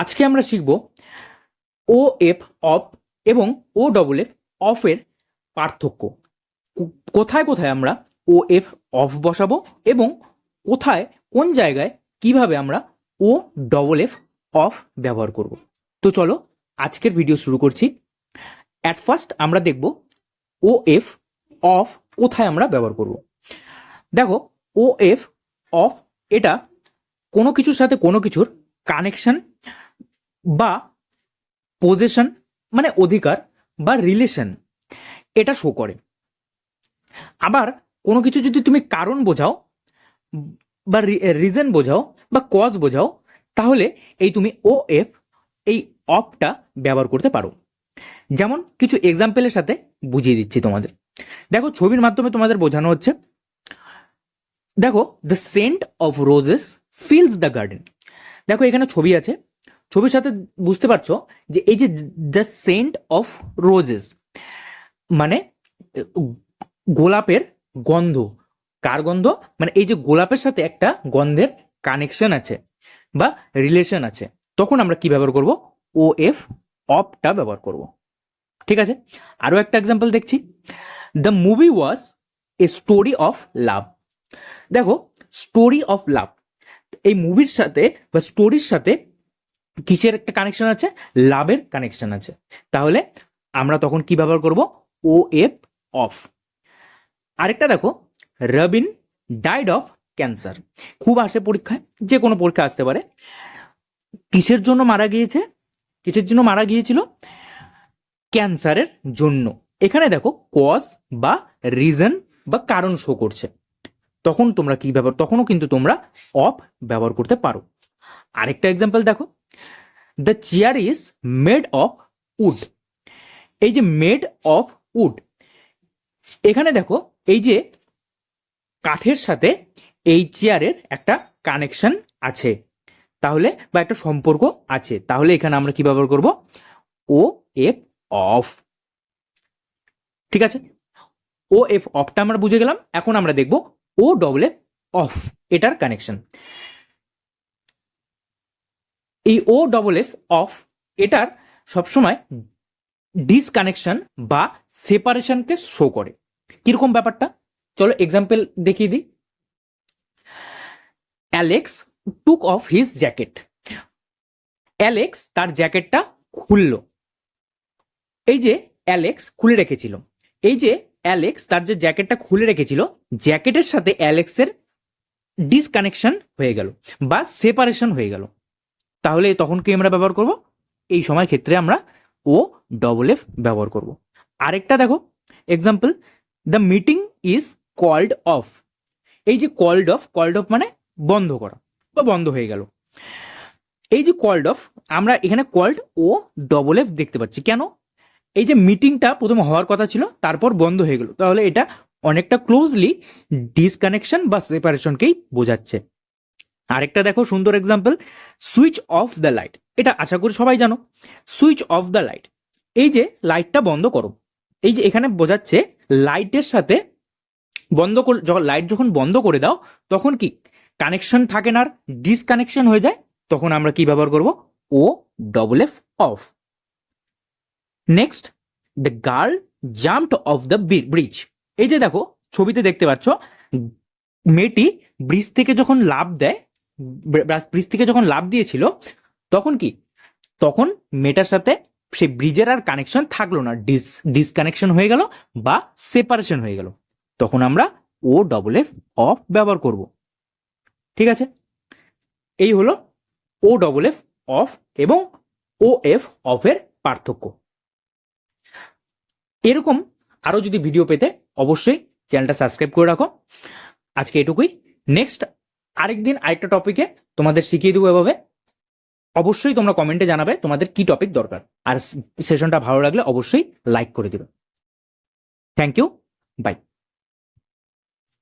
আজকে আমরা শিখব ও এফ অফ এবং ও ডবল এফ অফের পার্থক্য। কোথায় কোথায় আমরা ও এফ অফ বসাবো এবং কোথায়, কোন জায়গায় কীভাবে আমরা ও ডবল এফ অফ ব্যবহার করব। তো চলো আজকের ভিডিও শুরু করছি। অ্যাট ফার্স্ট আমরা দেখব ও এফ অফ কোথায় আমরা ব্যবহার করব। দেখো ও এফ অফ এটা কোনো কিছুর সাথে কোনো কিছুর কানেকশন বা পজিশন মানে অধিকার বা রিলেশন এটা শো করে। আবার কোনো কিছু যদি তুমি কারণ বোঝাও বা রিজন বোঝাও বা কজ বোঝাও, তাহলে এই তুমি ও এফ এই অফটা ব্যবহার করতে পারো। যেমন কিছু এক্সাম্পলের সাথে বুঝিয়ে দিচ্ছি তোমাদের। দেখো ছবির মাধ্যমে তোমাদের বোঝানো হচ্ছে, দেখো the scent of roses fills the garden দেখো এখানে ছবি আছে ছবির সাথে বুঝতে পারছ যে এই যে দ্য সেন্ট অফ রোজেস মানে গোলাপের গন্ধ। কার গন্ধ? মানে এই যে গোলাপের সাথে একটা গন্ধের কানেকশন আছে বা রিলেশন আছে। তখন আমরা কি ব্যবহার করব? ও এফ অফটা ব্যবহার করব। ঠিক আছে? আরও একটা এক্সাম্পল দেখছি। The movie was a story of love দেখো স্টোরি অফ লাভ এই মুভির সাথে বা স্টোরির সাথে কিসের একটা কানেকশন আছে? লাভের কানেকশন আছে। তাহলে আমরা তখন কি ব্যবহার করব? ও এফ অফ আরেকটা দেখো রবিন ডাইড অফ ক্যান্সার খুব আসে পরীক্ষায়, যে কোনো পরীক্ষা আসতে পারে। কিসের জন্য মারা গিয়েছে? কিসের জন্য মারা গিয়েছিল? ক্যান্সারের জন্য। এখানে দেখো কজ বা রিজন বা কারণ শো করছে। তখন তোমরা কি ব্যবহার, তখনও কিন্তু তোমরা অফ ব্যবহার করতে পারো। আরেকটা এক্সাম্পল দেখো the chair is made of wood এই যে মেড অফ উড এখানে দেখো, এই যে কাঠের সাথে এই চেয়ারের একটা কানেকশন আছে। তাহলে, বা একটা সম্পর্ক আছে। তাহলে এখানে আমরা কি ব্যবহার করব? ও এফ অফ ঠিক আছে? ও এফ অফটা আমরা বুঝে গেলাম। এখন আমরা দেখব ও ডবল এফ অফ এটার কানেকশন এই ও ডবল এফ অফ এটার সবসময় ডিসকানেকশন বা সেপারেশনকে শো করে। কীরকম ব্যাপারটা? চলো এক্সাম্পল দেখিয়ে দিই। Alex took off his jacket Alex তার জ্যাকেটটা খুলল। এই যে অ্যালেক্স খুলে রেখেছিল। এই যে অ্যালেক্স তার যে জ্যাকেটটা খুলে রেখেছিল জ্যাকেটের সাথে অ্যালেক্সের ডিসকানেকশন হয়ে গেল বা সেপারেশন হয়ে গেল। তাহলে তখন কি আমরা ব্যবহার করব? এই সময় ক্ষেত্রে আমরা ও ডবল এফ ব্যবহার করব। আরেকটা দেখো example the meeting is called off এই যে কল্ড অফ কল্ড অফ মানে বন্ধ করা বা বন্ধ হয়ে গেল। এই যে কল্ড অফ আমরা এখানে কল্ড ও ডবল এফ দেখতে পাচ্ছি। কেন? এই যে মিটিংটা প্রথমে হওয়ার কথা ছিল, তারপর বন্ধ হয়ে গেল। তাহলে এটা অনেকটা ক্লোজলি ডিসকানেকশন বা সেপারেশনকেই বোঝাচ্ছে। আরেকটা দেখো সুন্দর example switch off the light এটা আশা করি সবাই জানো। সুইচ অফ দ্য লাইট এই যে লাইটটা বন্ধ করো। এই যে এখানে বোঝাচ্ছে লাইটের সাথে বন্ধ করে যখন লাইট যখন বন্ধ করে দাও, তখন কি কানেকশন থাকে না আর ডিসকানেকশন হয়ে যায়, তখন আমরা কি ব্যবহার করব? O double F off next the girl jumped off the bridge এই যে দেখো, ছবিতে দেখতে পাচ্ছ, মেয়েটি ব্রিজ থেকে যখন লাভ দেয় ব্রিজ থেকে যখন লাভ দিয়েছিল, তখন কি? তখন মেটার সাথে সেই ব্রিজের আর কানেকশন থাকল না। ডিস ডিসকানেকশন হয়ে গেল বা সেপারেশন হয়ে গেল। তখন আমরা ও ডবল এফ অফ ব্যবহার করব। ঠিক আছে? এই হলো ও ডবল এফ অফ এবং ও এফ অফের পার্থক্য। এরকম আরও যদি ভিডিও পেতে, অবশ্যই চ্যানেলটা সাবস্ক্রাইব করে রাখো। আজকে এটুকুই। নেক্সট আরেকদিন আরেকটা টপিকে তোমাদের শিখিয়ে দেবো এভাবে। অবশ্যই তোমরা কমেন্টে জানাবে তোমাদের কি টপিক দরকার। আর সেশনটা ভালো লাগলে অবশ্যই লাইক করে দেবে। Thank you by